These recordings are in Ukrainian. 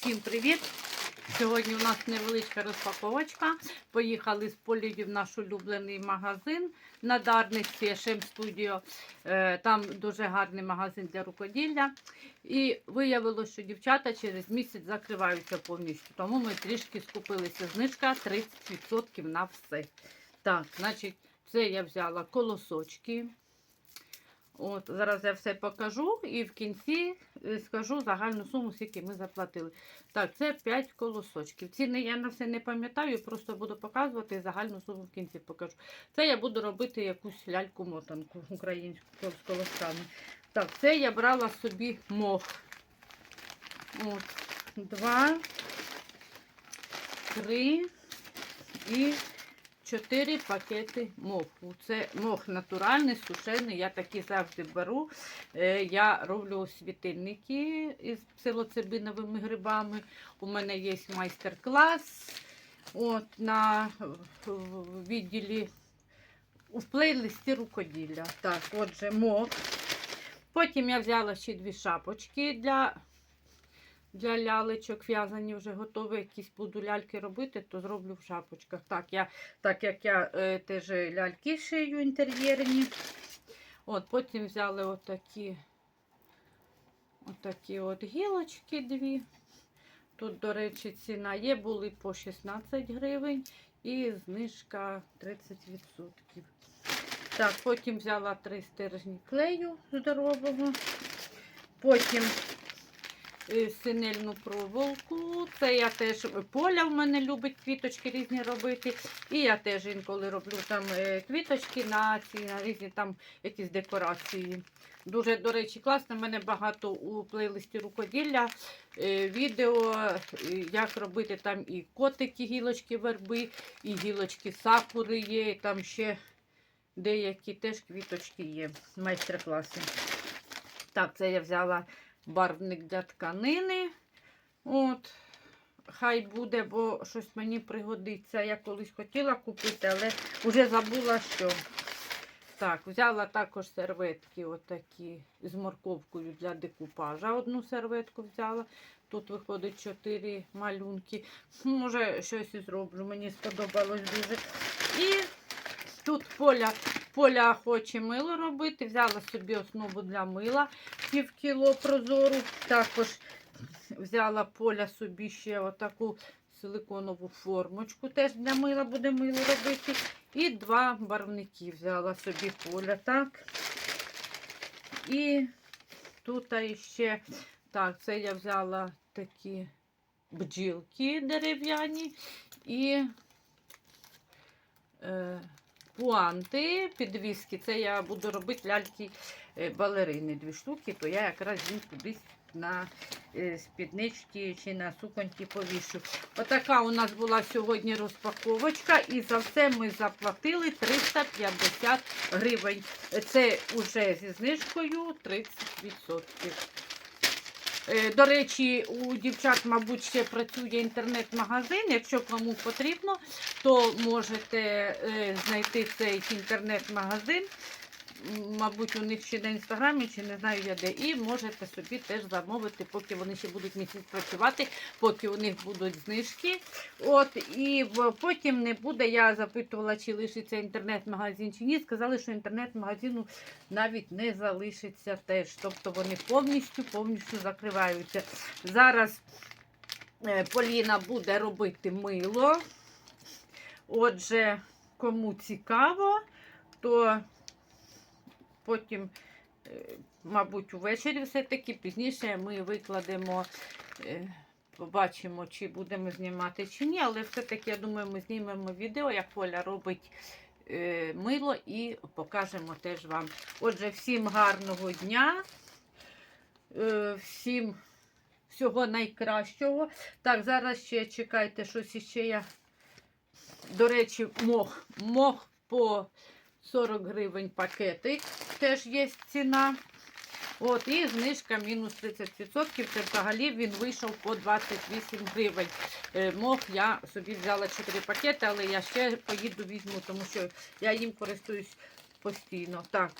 Всім привіт! Сьогодні у нас невеличка розпаковочка. Поїхали з Полією в наш улюблений магазин на Дарниці Шем Студіо. Там дуже гарний магазин для рукоділля. І виявилося, що дівчата через місяць закриваються повністю. Тому ми трішки скупилися. Знижка 30% на все. Так, значить, це я взяла колосочки. От, зараз я все покажу і в кінці скажу загальну суму, скільки ми заплатили. Так, це 5 колосочків. Ціни я на все не пам'ятаю, просто буду показувати загальну суму в кінці покажу. Це я буду робити якусь ляльку-мотанку українську з колосками. Так, це я брала собі мох. От, два, три і 4 пакети моху. Це мох натуральний, сушений. Я такі завжди беру. Е, Я роблю світильники із псилоцибиновими грибами. У мене є майстер-клас. От на відділі в плейлисті рукоділля. Так, отже, мох. Потім я взяла ще дві шапочки для для лялечок в'язані вже готові. Якісь буду ляльки робити, то зроблю в шапочках. Так, я, так як я е, теж ляльки шию інтер'єрні. От, потім взяли отакі, отакі от гілочки дві. Тут, до речі, ціна є, були по 16 гривень і знижка 30%. Так, потім взяла три стержні клею здорового. Потім синельну проволоку. Це я теж поля в мене любить квіточки різні робити. І я теж інколи роблю там е, квіточки на ці на різні там якісь декорації. Дуже, до речі, класно. У мене багато у плейлисті рукоділля е, відео, е, як робити там і котики, гілочки верби, і гілочки сакури є, і там ще деякі теж квіточки є. Майстер-класи. Так, це я взяла барвник для тканини. От, хай буде, бо щось мені пригодиться. Я колись хотіла купити, але вже забула, що. Так, взяла також серветки отакі з морковкою для декупажа. Одну серветку взяла. Тут виходить 4 малюнки. Може, щось і зроблю. Мені сподобалось дуже. І тут поля, поля хоче мило робити. Взяла собі основу для мила пів кіло прозору. Також взяла поля собі ще отаку силиконову формочку. Теж для мила буде мило робити. І два барвники взяла собі поля. так. І тут ще, так, це я взяла такі бджілки дерев'яні і е, пуанти, підвіски. Це я буду робити ляльки е. Дві штуки, то я якраз їм кудись на е, спідничці чи на суконьки повішу. Отака у нас була сьогодні розпаковочка, і за все ми заплатили 350 гривень. Це вже зі знижкою 30%. Е, До речі, у дівчат, мабуть, ще працює інтернет-магазин. Якщо кому потрібно, то можете е, знайти цей інтернет-магазин. Мабуть, у них ще на інстаграмі, чи не знаю я де. І можете собі теж замовити, поки вони ще будуть місяць працювати, поки у них будуть знижки. От, і потім не буде. Я запитувала, чи лишиться інтернет-магазин чи ні. Сказали, що інтернет-магазину навіть не залишиться теж. Тобто вони повністю повністю закриваються. Зараз е, Поліна буде робити мило. Отже, кому цікаво, то потім, е, мабуть, увечері все-таки пізніше ми викладемо. е, Побачимо, чи будемо знімати, чи ні, але все-таки, я думаю, ми знімемо відео, як Поля робить е, мило і покажемо теж вам. Отже, всім гарного дня, всім всього найкращого. Так, зараз ще чекайте, щось іще я. До речі, мох. Мох по 40 гривень пакетик. Теж є ціна. От, і знижка мінус 30%. Це взагалі він вийшов по 28 гривень. Е, Мох я собі взяла 4 пакети, але я ще поїду візьму, тому що я їм користуюсь постійно. Так.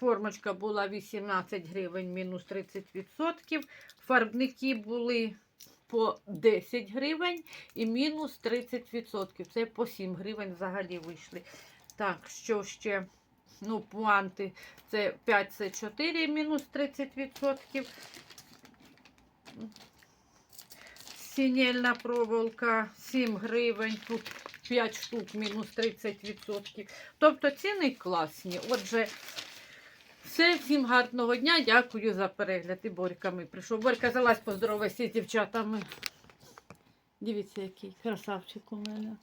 Формочка була 18 гривень, мінус 30%. фарбники були по 10 гривень і мінус 30%. Це по 7 гривень взагалі вийшли. Так, що ще? Ну, пуанти це 5 це 4 мінус 30%. Сінельна проволока 7 гривень, тут 5 штук мінус 30%. Тобто ціни класні. Отже, все, всім гарного дня. Дякую за перегляд. І Борька ми прийшов. Борька залазь поздоровайся з дівчатами. Дивіться, який красавчик у мене.